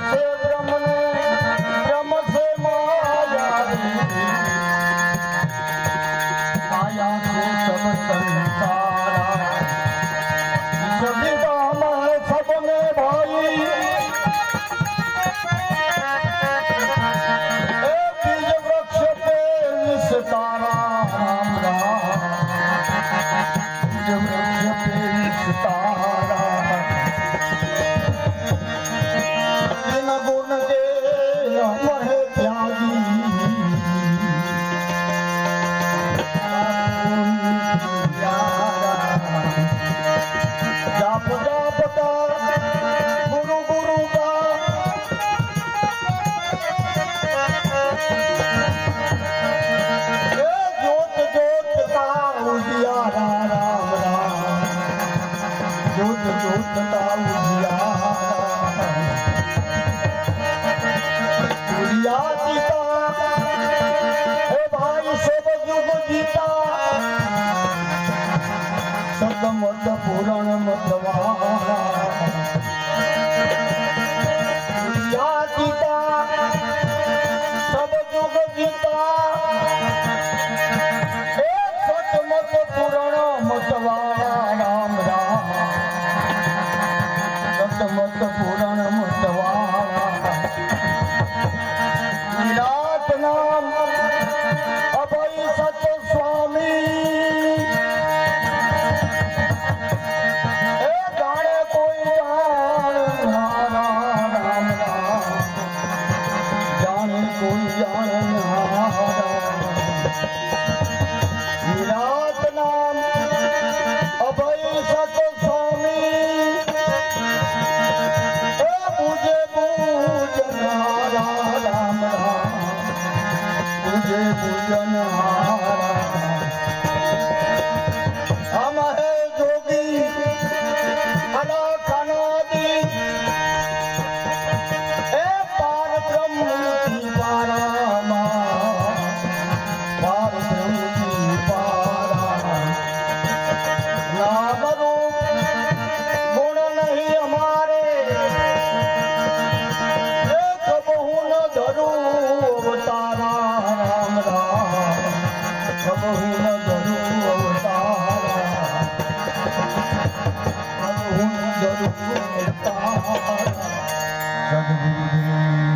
Yeah. સદમત પુરાણ મતવાળા મત જીતા পূজন হয় जग